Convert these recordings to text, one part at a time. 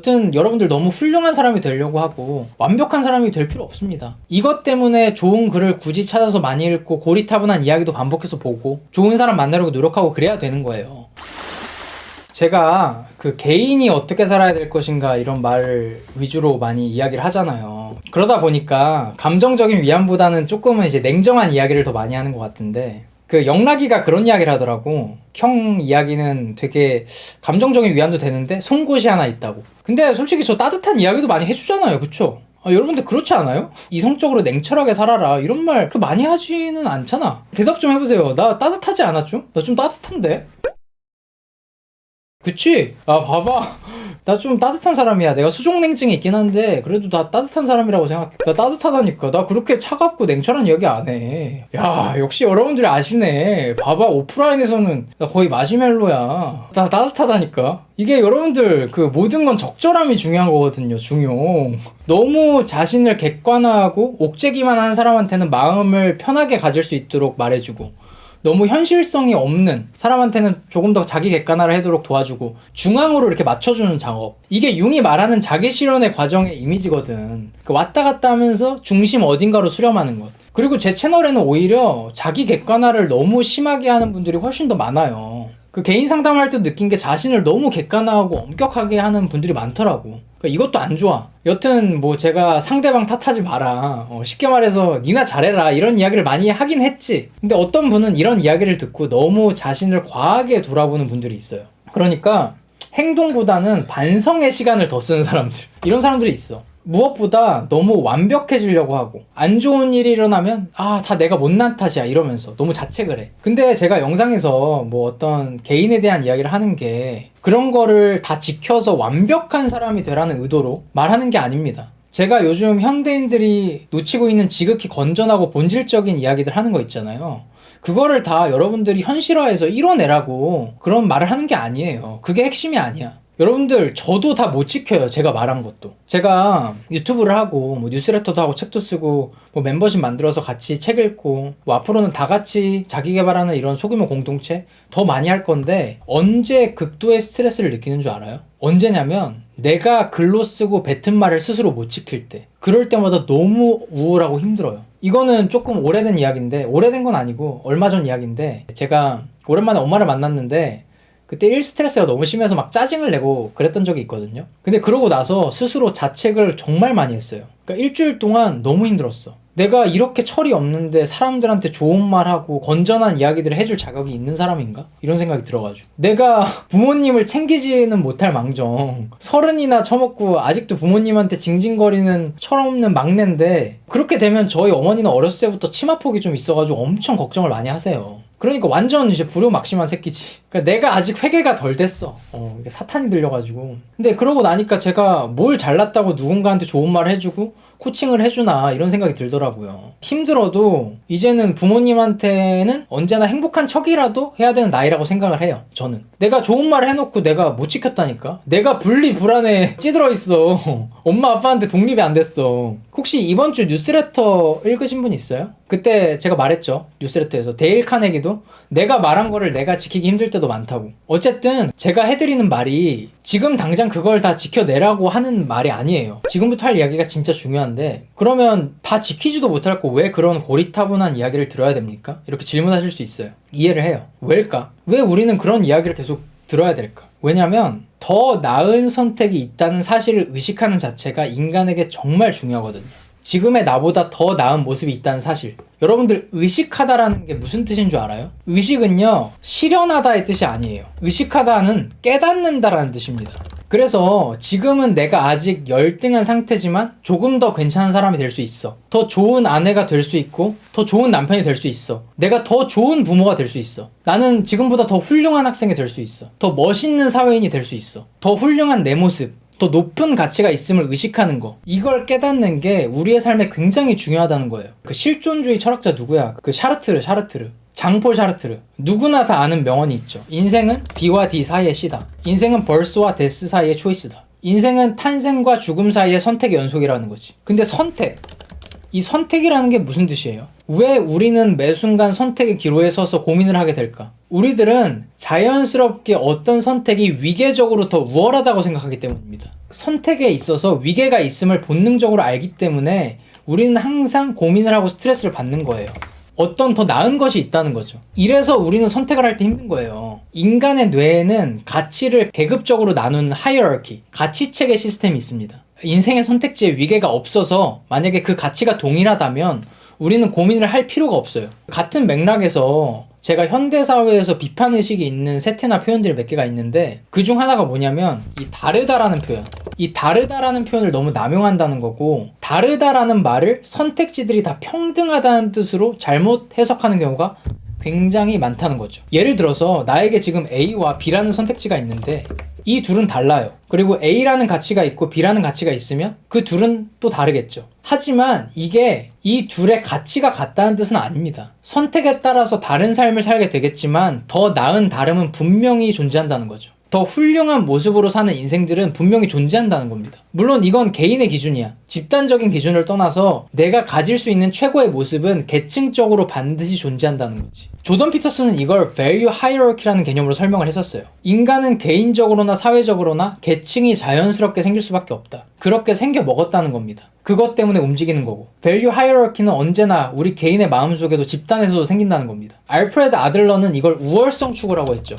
여튼 여러분들 너무 훌륭한 사람이 되려고 하고 완벽한 사람이 될 필요 없습니다. 이것 때문에 좋은 글을 굳이 찾아서 많이 읽고 고리타분한 이야기도 반복해서 보고 좋은 사람 만나려고 노력하고 그래야 되는 거예요. 제가 그 개인이 어떻게 살아야 될 것인가 이런 말 위주로 많이 이야기를 하잖아요. 그러다 보니까 감정적인 위안보다는 조금은 이제 냉정한 이야기를 더 많이 하는 것 같은데 그 영락이가 그런 이야기를 하더라고. 형 이야기는 되게 감정적인 위안도 되는데 송곳이 하나 있다고. 근데 솔직히 저 따뜻한 이야기도 많이 해주잖아요. 그쵸? 아, 여러분들 그렇지 않아요? 이성적으로 냉철하게 살아라 이런 말 많이 하지는 않잖아. 대답 좀 해보세요. 나 따뜻하지 않았죠? 나 좀 따뜻한데? 그치? 아, 봐봐. 나 좀 따뜻한 사람이야. 내가 수족냉증이 있긴 한데, 그래도 나 따뜻한 사람이라고 생각해. 나 따뜻하다니까. 나 그렇게 차갑고 냉철한 이야기 안 해. 야, 역시 여러분들이 아시네. 봐봐, 오프라인에서는 나 거의 마시멜로야. 나 따뜻하다니까. 이게 여러분들 그 모든 건 적절함이 중요한 거거든요. 중요. 너무 자신을 객관화하고 옥죄기만 하는 사람한테는 마음을 편하게 가질 수 있도록 말해주고, 너무 현실성이 없는 사람한테는 조금 더 자기 객관화를 하도록 도와주고 중앙으로 이렇게 맞춰주는 작업. 이게 융이 말하는 자기 실현의 과정의 이미지거든. 그 왔다 갔다 하면서 중심 어딘가로 수렴하는 것. 그리고 제 채널에는 오히려 자기 객관화를 너무 심하게 하는 분들이 훨씬 더 많아요 그 개인 상담할 때 느낀 게 자신을 너무 객관화하고 엄격하게 하는 분들이 많더라고 그러니까 이것도 안 좋아. 여튼 뭐 제가 상대방 탓하지 마라. 어, 쉽게 말해서 니나 잘해라 이런 이야기를 많이 하긴 했지. 근데 어떤 분은 이런 이야기를 듣고 너무 자신을 과하게 돌아보는 분들이 있어요. 그러니까 행동보다는 반성의 시간을 더 쓰는 사람들 이런 사람들이 있어. 무엇보다 너무 완벽해지려고 하고 안 좋은 일이 일어나면 아 다 내가 못난 탓이야 이러면서 너무 자책을 해. 근데 제가 영상에서 뭐 어떤 개인에 대한 이야기를 하는 게 그런 거를 다 지켜서 완벽한 사람이 되라는 의도로 말하는 게 아닙니다. 제가 요즘 현대인들이 놓치고 있는 지극히 건전하고 본질적인 이야기들 하는 거 있잖아요. 그거를 다 여러분들이 현실화해서 이뤄내라고 그런 말을 하는 게 아니에요. 그게 핵심이 아니야 여러분들 저도 다 못 지켜요 제가 말한 것도. 제가 유튜브를 하고 뭐 뉴스레터도 하고 책도 쓰고 뭐 멤버십 만들어서 같이 책 읽고 뭐 앞으로는 다 같이 자기 개발하는 이런 소규모 공동체 더 많이 할 건데 언제 극도의 스트레스를 느끼는 줄 알아요? 언제냐면 내가 글로 쓰고 뱉은 말을 스스로 못 지킬 때. 그럴 때마다 너무 우울하고 힘들어요. 이거는 조금 오래된 이야기인데 오래된 건 아니고 얼마 전 이야기인데 제가 오랜만에 엄마를 만났는데 그때 일 스트레스가 너무 심해서 막 짜증을 내고 그랬던 적이 있거든요. 근데 그러고 나서 스스로 자책을 정말 많이 했어요. 그러니까 일주일 동안 너무 힘들었어. 내가 이렇게 철이 없는데 사람들한테 좋은 말하고 건전한 이야기들을 해줄 자격이 있는 사람인가? 이런 생각이 들어가지고. 내가 부모님을 챙기지는 못할 망정. 서른이나 처먹고 아직도 부모님한테 징징거리는 철없는 막내인데 그렇게 되면 저희 어머니는 어렸을 때부터 치마폭이 좀 있어가지고 엄청 걱정을 많이 하세요. 그러니까 완전 이제 불효막심한 새끼지. 그러니까 내가 아직 회개가 덜 됐어. 어, 사탄이 들려가지고. 근데 그러고 나니까 제가 뭘 잘났다고 누군가한테 좋은 말을 해주고 코칭을 해주나 이런 생각이 들더라고요. 힘들어도 이제는 부모님한테는 언제나 행복한 척이라도 해야 되는 나이라고 생각을 해요. 저는. 내가 좋은 말 해놓고 내가 못 지켰다니까? 내가 분리 불안에 찌들어 있어. 엄마 아빠한테 독립이 안 됐어. 혹시 이번 주 뉴스레터 읽으신 분 있어요? 그때 제가 말했죠. 뉴스레터에서. 데일 카네기도 내가 말한 거를 내가 지키기 힘들 때도 많다고. 어쨌든 제가 해드리는 말이 지금 당장 그걸 다 지켜내라고 하는 말이 아니에요. 지금부터 할 이야기가 진짜 중요한데 그러면 다 지키지도 못할 거 왜 그런 고리타분한 이야기를 들어야 됩니까? 이렇게 질문하실 수 있어요. 이해를 해요. 왜일까? 왜 우리는 그런 이야기를 계속 들어야 될까? 왜냐면 더 나은 선택이 있다는 사실을 의식하는 자체가 인간에게 정말 중요하거든요. 지금의 나보다 더 나은 모습이 있다는 사실. 여러분들 의식하다라는 게 무슨 뜻인 줄 알아요? 의식은요, 실현하다의 뜻이 아니에요. 의식하다는 깨닫는다라는 뜻입니다. 그래서 지금은 내가 아직 열등한 상태지만 조금 더 괜찮은 사람이 될 수 있어. 더 좋은 아내가 될 수 있고, 더 좋은 남편이 될 수 있어. 내가 더 좋은 부모가 될 수 있어. 나는 지금보다 더 훌륭한 학생이 될 수 있어. 더 멋있는 사회인이 될 수 있어. 더 훌륭한 내 모습. 더 높은 가치가 있음을 의식하는 거. 이걸 깨닫는 게 우리의 삶에 굉장히 중요하다는 거예요. 그 실존주의 철학자 누구야? 그 샤르트르, 샤르트르. 장폴 샤르트르. 누구나 다 아는 명언이 있죠. 인생은 B와 D 사이의 시다. 인생은 벌스와 데스 사이의 초이스다. 인생은 탄생과 죽음 사이의 선택의 연속이라는 거지. 근데 선택. 이 선택이라는 게 무슨 뜻이에요? 왜 우리는 매 순간 선택의 기로에 서서 고민을 하게 될까? 우리들은 자연스럽게 어떤 선택이 위계적으로 더 우월하다고 생각하기 때문입니다. 선택에 있어서 위계가 있음을 본능적으로 알기 때문에 우리는 항상 고민을 하고 스트레스를 받는 거예요. 어떤 더 나은 것이 있다는 거죠. 이래서 우리는 선택을 할 때 힘든 거예요. 인간의 뇌에는 가치를 계급적으로 나누는 하이어키, 가치 체계 시스템이 있습니다. 인생의 선택지에 위계가 없어서 만약에 그 가치가 동일하다면 우리는 고민을 할 필요가 없어요. 같은 맥락에서 제가 현대사회에서 비판 의식이 있는 세태나 표현들이 몇 개가 있는데 그 중 하나가 뭐냐면 이 다르다라는 표현. 이 다르다라는 표현을 너무 남용한다는 거고 다르다라는 말을 선택지들이 다 평등하다는 뜻으로 잘못 해석하는 경우가 굉장히 많다는 거죠. 예를 들어서 나에게 지금 A와 B라는 선택지가 있는데 이 둘은 달라요. 그리고 A라는 가치가 있고 B라는 가치가 있으면 그 둘은 또 다르겠죠. 하지만 이게 이 둘의 가치가 같다는 뜻은 아닙니다. 선택에 따라서 다른 삶을 살게 되겠지만 더 나은 다름은 분명히 존재한다는 거죠. 더 훌륭한 모습으로 사는 인생들은 분명히 존재한다는 겁니다. 물론 이건 개인의 기준이야. 집단적인 기준을 떠나서 내가 가질 수 있는 최고의 모습은 계층적으로 반드시 존재한다는 거지. 조던 피터스는 이걸 value hierarchy라는 개념으로 설명을 했었어요. 인간은 개인적으로나 사회적으로나 계층이 자연스럽게 생길 수밖에 없다. 그렇게 생겨 먹었다는 겁니다. 그것 때문에 움직이는 거고 value hierarchy는 언제나 우리 개인의 마음속에도 집단에서도 생긴다는 겁니다. 알프레드 아들러는 이걸 우월성 추구라고 했죠.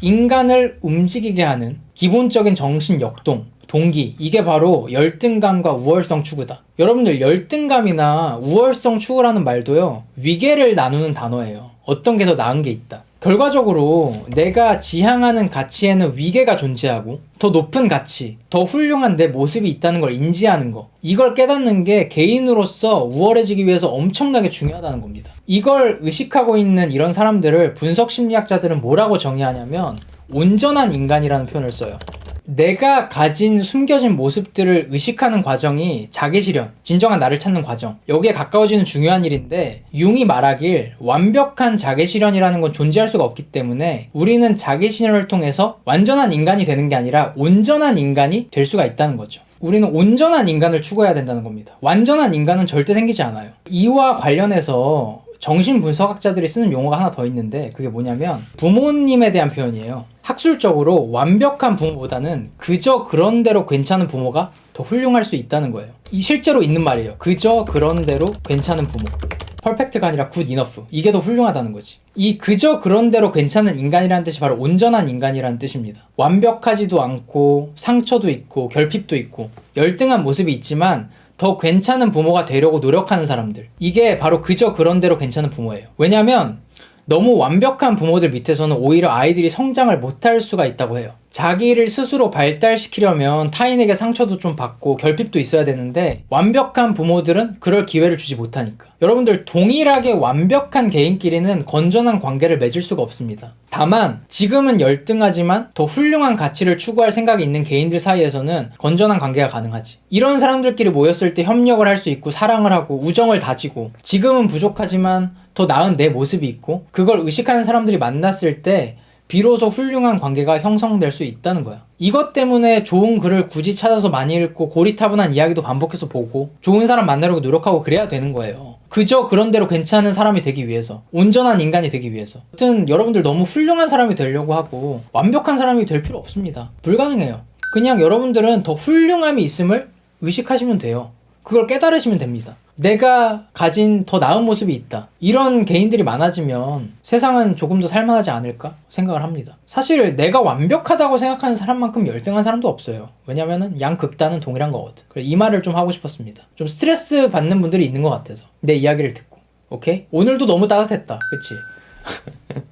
인간을 움직이게 하는 기본적인 정신 역동, 동기, 이게 바로 열등감과 우월성 추구다. 여러분들 열등감이나 우월성 추구라는 말도요, 위계를 나누는 단어예요. 어떤 게 더 나은 게 있다. 결과적으로 내가 지향하는 가치에는 위계가 존재하고 더 높은 가치, 더 훌륭한 내 모습이 있다는 걸 인지하는 거. 이걸 깨닫는 게 개인으로서 우월해지기 위해서 엄청나게 중요하다는 겁니다. 이걸 의식하고 있는 이런 사람들을 분석 심리학자들은 뭐라고 정의하냐면 온전한 인간이라는 표현을 써요. 내가 가진 숨겨진 모습들을 의식하는 과정이 자기 실현, 진정한 나를 찾는 과정. 여기에 가까워지는 중요한 일인데, 융이 말하길 완벽한 자기 실현이라는 건 존재할 수가 없기 때문에 우리는 자기 실현을 통해서 완전한 인간이 되는 게 아니라 온전한 인간이 될 수가 있다는 거죠. 우리는 온전한 인간을 추구해야 된다는 겁니다. 완전한 인간은 절대 생기지 않아요. 이와 관련해서 정신분석학자들이 쓰는 용어가 하나 더 있는데 그게 뭐냐면 부모님에 대한 표현이에요. 학술적으로 완벽한 부모보다는 그저 그런 대로 괜찮은 부모가 더 훌륭할 수 있다는 거예요. 이 실제로 있는 말이에요. 그저 그런 대로 괜찮은 부모. 퍼펙트가 아니라 굿 이너프. 이게 더 훌륭하다는 거지. 이 그저 그런 대로 괜찮은 인간이라는 뜻이 바로 온전한 인간이라는 뜻입니다. 완벽하지도 않고 상처도 있고 결핍도 있고 열등한 모습이 있지만 더 괜찮은 부모가 되려고 노력하는 사람들. 이게 바로 그저 그런 대로 괜찮은 부모예요. 왜냐면 너무 완벽한 부모들 밑에서는 오히려 아이들이 성장을 못할 수가 있다고 해요. 자기를 스스로 발달시키려면 타인에게 상처도 좀 받고 결핍도 있어야 되는데 완벽한 부모들은 그럴 기회를 주지 못하니까. 여러분들 동일하게 완벽한 개인끼리는 건전한 관계를 맺을 수가 없습니다. 다만 지금은 열등하지만 더 훌륭한 가치를 추구할 생각이 있는 개인들 사이에서는 건전한 관계가 가능하지. 이런 사람들끼리 모였을 때 협력을 할 수 있고 사랑을 하고 우정을 다지고 지금은 부족하지만 더 나은 내 모습이 있고 그걸 의식하는 사람들이 만났을 때 비로소 훌륭한 관계가 형성될 수 있다는 거야. 이것 때문에 좋은 글을 굳이 찾아서 많이 읽고 고리타분한 이야기도 반복해서 보고 좋은 사람 만나려고 노력하고 그래야 되는 거예요. 그저 그런 대로 괜찮은 사람이 되기 위해서 온전한 인간이 되기 위해서 하여튼 여러분들 너무 훌륭한 사람이 되려고 하고 완벽한 사람이 될 필요 없습니다. 불가능해요. 그냥 여러분들은 더 훌륭함이 있음을 의식하시면 돼요. 그걸 깨달으시면 됩니다. 내가 가진 더 나은 모습이 있다. 이런 개인들이 많아지면 세상은 조금 더 살만하지 않을까 생각을 합니다. 사실 내가 완벽하다고 생각하는 사람만큼 열등한 사람도 없어요. 왜냐면은 양극단은 동일한 거거든. 그래 이 말을 좀 하고 싶었습니다. 좀 스트레스 받는 분들이 있는 것 같아서 내 이야기를 듣고. 오케이? 오늘도 너무 따뜻했다. 그치?